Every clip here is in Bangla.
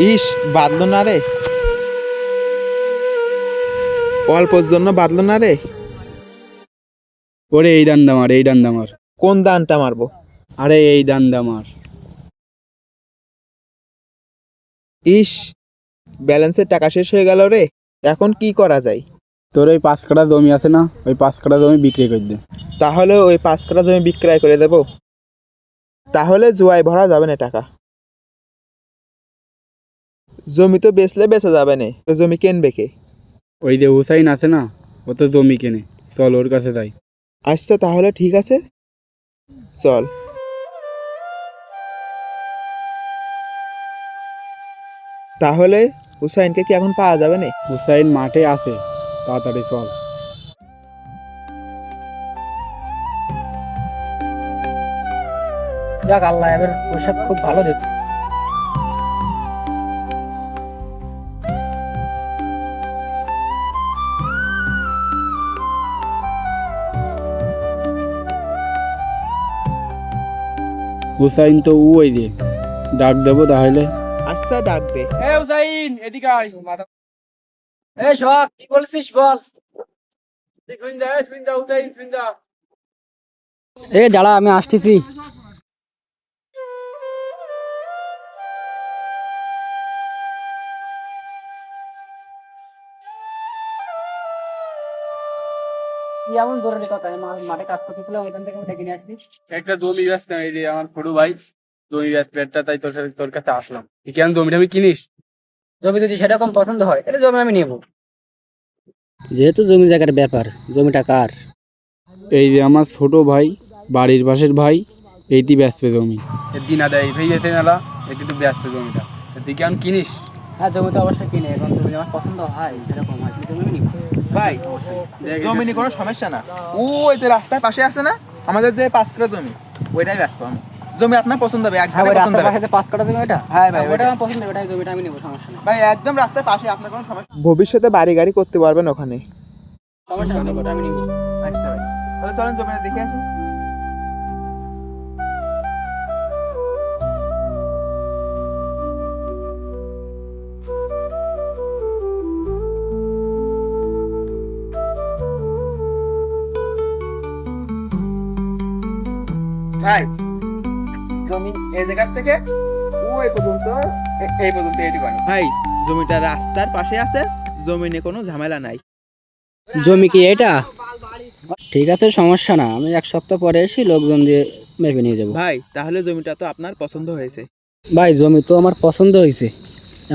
ইস বাদলো না রে। অল্পর জন্য বাদলো না রে। ওরে এই দান্দা মার এই দান্দা মার। কোন দানটা মারবো? আরে এই দান্দা মার। ইস ব্যালেন্সের টাকা শেষ হয়ে গেল রে। এখন কি করা যায়? তোর ওই পাঁচ কাটা জমি আছে না? ওই পাঁচ কাঠা জমি বিক্রি করে দে। তাহলে ওই পাঁচ কাঠা জমি বিক্রয় করে দেব। তাহলে জুয়ায় ভরা যাবে না টাকা। জমি তো বেচলে বেচা যাবে না তো জমি কিনবে কে? ওই যে হুসাইন আছে না ও তো জমি কেনে চল ওর কাছে যাই। আচ্ছা তাহলে ঠিক আছে। চল। তাহলে হুসাইনকে কি এখন পাওয়া যাবে না? হুসাইন মাঠে আছে তাড়াতাড়ি চল। যাক আল্লাহ এবার পোশাক খুব ভালো দিত। হুসাইন তো ও ওই যে। ডাক দেবো তাহলে। আচ্ছা ডাক দে এ হুসাইন এদিকে আয়। এ সোহাগ কি বলছিস বল? এ দাঁড়া আমি আসতেছি। এমন জরুরি কথা আমি মাঠে কাজ করতেছিলাম ওইখান থেকে আমি ডেকে নিয়ে আসছি একটা জমি বেচতাম এই যে আমার ছোট ভাই জমি বেচতে তাই তোর সাথে তোর কাছে আসলাম। তুই কেন জমিটা আমি কিনিস? জমি যদি সেরকম পছন্দ হয় তাহলে জমি আমি নেব। যেহেতু জমি জায়গার ব্যাপার জমিটা কার? এই যে আমার ছোট ভাই বাড়ির পাশের ভাই এইটি ব্যস্ত জমি। দিন আদায় হয়ে গেছে মেলা এটি তো ব্যস্ত জমিটা। তুই কেন কিনিস? হ্যাঁ জমি তো অবশ্যই কিনে এখন জমি আমার পছন্দ হয় সেরকম হয় জমি নিব ভাই জমি নিয়ে কোনো সমস্যা না। ওই যে রাস্তার পাশে আছে না আমাদের যে পাঁচ কাঠা জমি ওইটাই ব্যস্ত আমি। জমি আপনার পছন্দ হবে হ্যাঁ একদম পছন্দ হবে। পাঁচ কাটা জমি ওটা হ্যাঁ ভাই, ওটা আমার পছন্দ জমিটা আমি নেব সমস্যা নেই। ভাই একদম রাস্তার পাশে আপনার কোনো সমস্যা ভবিষ্যতে বাড়ি গাড়ি করতে পারবেন ওখানে। সমস্যা নেই ওটা আমি নেব। আচ্ছা ভাই। তাহলে চলেন জমিটা দেখে আসি। ভাই জমি এই জায়গার থেকে ওই পর্যন্ত এই পর্যন্ত এইটুকানি ভাই জমিটা রাস্তার পাশে আছে জমি নিয়ে কোনো ঝামেলা নাই। জমি কি এটা? ঠিক আছে সমস্যা না। আমি এক সপ্তাহ পরে এসে লোকজন দিয়ে মেপে নিয়ে যাব। ভাই তাহলে জমিটা তো আপনার পছন্দ হয়েছে। ভাই জমি তো আমার পছন্দ হয়েছে।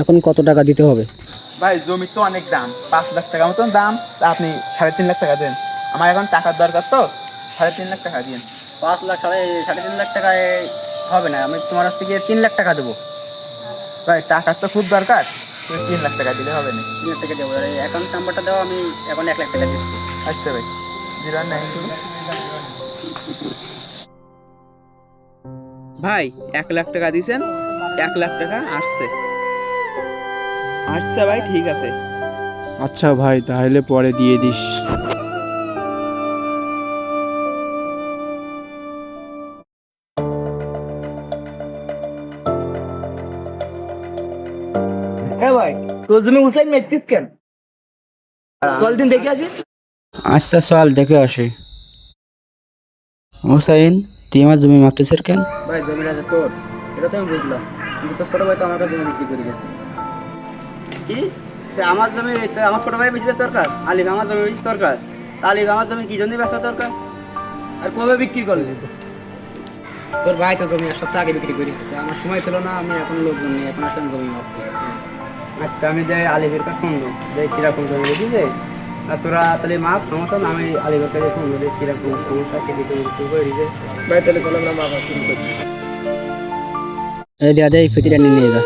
এখন কত টাকা দিতে হবে? ভাই জমি তো অনেক দাম। পাঁচ লাখ টাকা মতন দাম। তা আপনি সাড়ে তিন লাখ টাকা দেন। আমার এখন টাকার দরকার তো। সাড়ে তিন লাখ টাকা দিন পাঁচ লাখ সাড়ে সাড়ে তিন লাখ টাকায় হবে না। আমি তোমার হচ্ছে গিয়ে তিন লাখ টাকা দেবো। ভাই টাকার তো খুব দরকার। তো তিন লাখ টাকা দিলে হবে না। তিন লাখ টাকা দেবো। আর অ্যাকাউন্ট নাম্বারটা দাও আমি এখন এক লাখ টাকা দিচ্ছি। আচ্ছা ভাই জিরো নাইন টু। ভাই এক লাখ টাকা দিছেন এক লাখ টাকা আসছে। আসছে ভাই ঠিক আছে। আচ্ছা ভাই তাহলে পরে দিয়ে দিস। হ্যাঁ ভাই তোর জমি উসাইন মেট্রিস কেন? চল দিন দেখে আসিস আচ্ছা চল দেখে আসি। হোসাইন তুই আমার জমি মাপতেছিস কেন? ভাই জমিটা আছে তোর এটা তো আমি বুঝলাম। কিন্তু তোর ছোট ভাই তো আমার কাছে জমি বিক্রি করে গেছে। কি? আমার জমি আমার ছোট ভাই বেশি তোর কাছ আলিফ আমার জমি বেশি তোর কাছ আলিফ আমার জমি কি জন্য তোর আর কবে বিক্রি করলি? তোর ভাই তো জমি এক সপ্তাহ আগে বিক্রি করিস আমার সময় ছিল না আমি এখন লোকজন নেই এখন আসলাম জমি মাপতে। আচ্ছা আমি যাই আলিফের কাছে শুনব যে কীরকম জমি বুঝিছে আর তোরা তাহলে মাপ সমস্যা না আমি আলিফের কাছে শুনব যে কীরকম সমস্যা সেদিকে শুরু করে দিছে ভাই তাহলে চলো না মাপ শুরু করছি এই দেওয়া যায় ফিতিটা নিয়ে নিয়ে যা।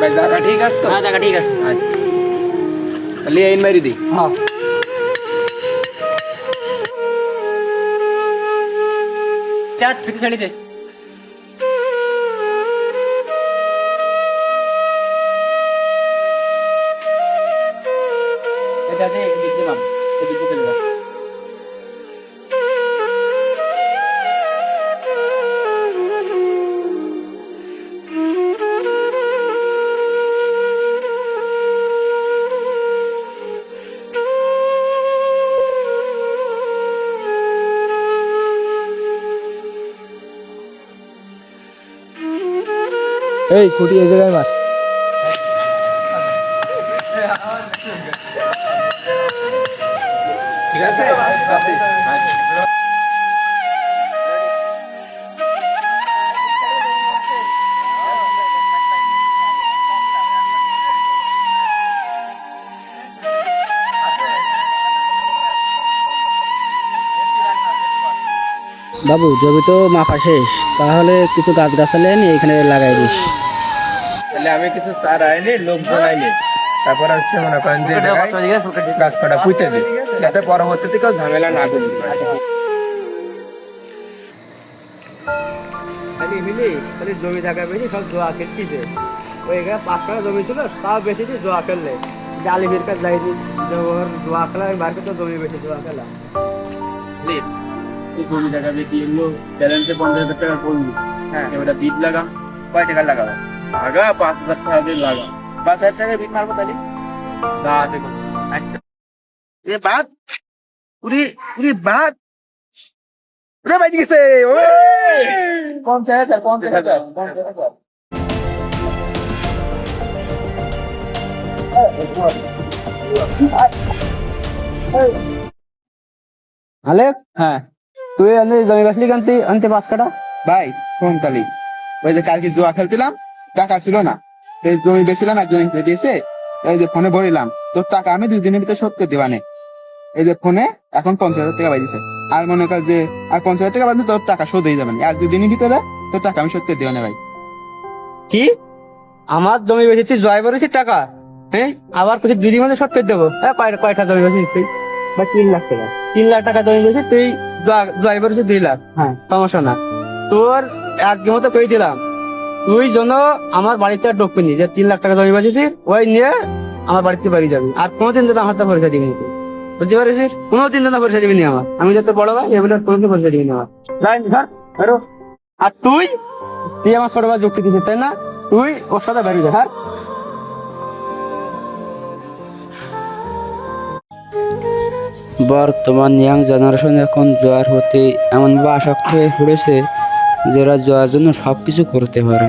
ভাই জায়গা ঠিক আছে তো হ্যাঁ জায়গা ঠিক আছে তাহলে এই মারি দিই হ্যাঁ त्यात फिक्स आणि ते त्यात एक डिग्री माम ते डिग्री केलं এই খুঁটি এই জায়গায় মার। ঠিক আছে? বাবু জমি তো মাপা শেষ তাহলে কিছু গাছ গাছালি এনে এখানে লাগাই দিস। তাহলে আমি কিছু সার আইনি লোক বানাইনি তারপর হচ্ছে মনে করেন যে। গাছ কাটা পুঁতে দিই যাতে পরবর্তীতে কেউ ঝামেলা না করতে পারে। খালি মিলি খালি জমি থাকা বেশি সব জোয়া খেলছিছে ওই এখানে পাঁচ কাটা জমি ছিল তাও বেশি দিয়ে জোয়া খেললে। জালি ফির কাজ যাইনি জোয়া খেলা তো জমি বেশি জোয়া খেলা। এই জমি টাকা বেশি এগুলো ব্যালেন্সে পঞ্চাশ হাজার টাকা পড়লি হ্যাঁ। এবার বীজ লাগাম কয় টাকা লাগাবো? আগা পাঁচ হাজার টাকা দিয়ে লাগাম পাঁচ হাজার টাকা বিট মারবো তাহলে? দেখুন আচ্ছা। এ বাদ। উরি উরি বাদ। উরে বাইতে গেছে। ওই! পঞ্চাশ হাজার পঞ্চাশ হাজার পঞ্চাশ হাজার। আলেক? হ্যাঁ। তুই আনতে জমি বাসলি আনতে আনতে পাঁচ কাটা ভাই ফোন তালি ওই যে কালকে জুয়া খেলছিলাম টাকা ছিল না। এই জমি বেছিলাম একজন দিয়েছে এই যে ফোনে ভরিলাম তোর টাকা আমি দুই দিনের ভিতরে শোধ করে দিবানে। এই যে ফোনে এখন পঞ্চাশ হাজার টাকা পাইছে আর মনে কর যে আর পঞ্চাশ হাজার টাকা বাদে তোর টাকা শোধ হয়ে যাবে না। এক দুই দিনের ভিতরে তোর টাকা আমি শোধ করে দিবানে ভাই। কি? আমার জমি বেশি তুই জয় করেছিস টাকা? হ্যাঁ? আবার কিছু দুই দিন মধ্যে শোধ করে দেবো। হ্যাঁ কয়টা জমি বেশি তুই? বা তিন লাখ টাকা। তিন লাখ টাকা জমি বেশি তুই জয় করেছিস দুই লাখ হ্যাঁ। সমস্যা না। তোর একদিন মতো কই দিলাম। তুই যেন আমার বাড়িতে আর ঢুকবি নি। যে তিন লাখ টাকা জমি বেঁচেছিস ওই নিয়ে আমার বাড়িতে বাড়ি যাবি। আর কোনোদিন যেন আমার তো পয়সা দিবি তুই। বুঝতে পারিস কোনোদিন যেন পয়সা দিবি নি আমার। আমি যত বড় ভাই এগুলো কোনোদিন পয়সা দিবি না আমার। ধর বেরো। আর তুই তুই আমার ছোট ভাই যুক্তি দিছিস তাই না? তুই ওর সাথে বেরিয়ে যা বর্তমান ইয়াং জেনারেশন এখন জোয়ার হতে এমনভাবে আসক্ত হয়ে পড়েছে যারা জোয়ার জন্য সব কিছু করতে পারে।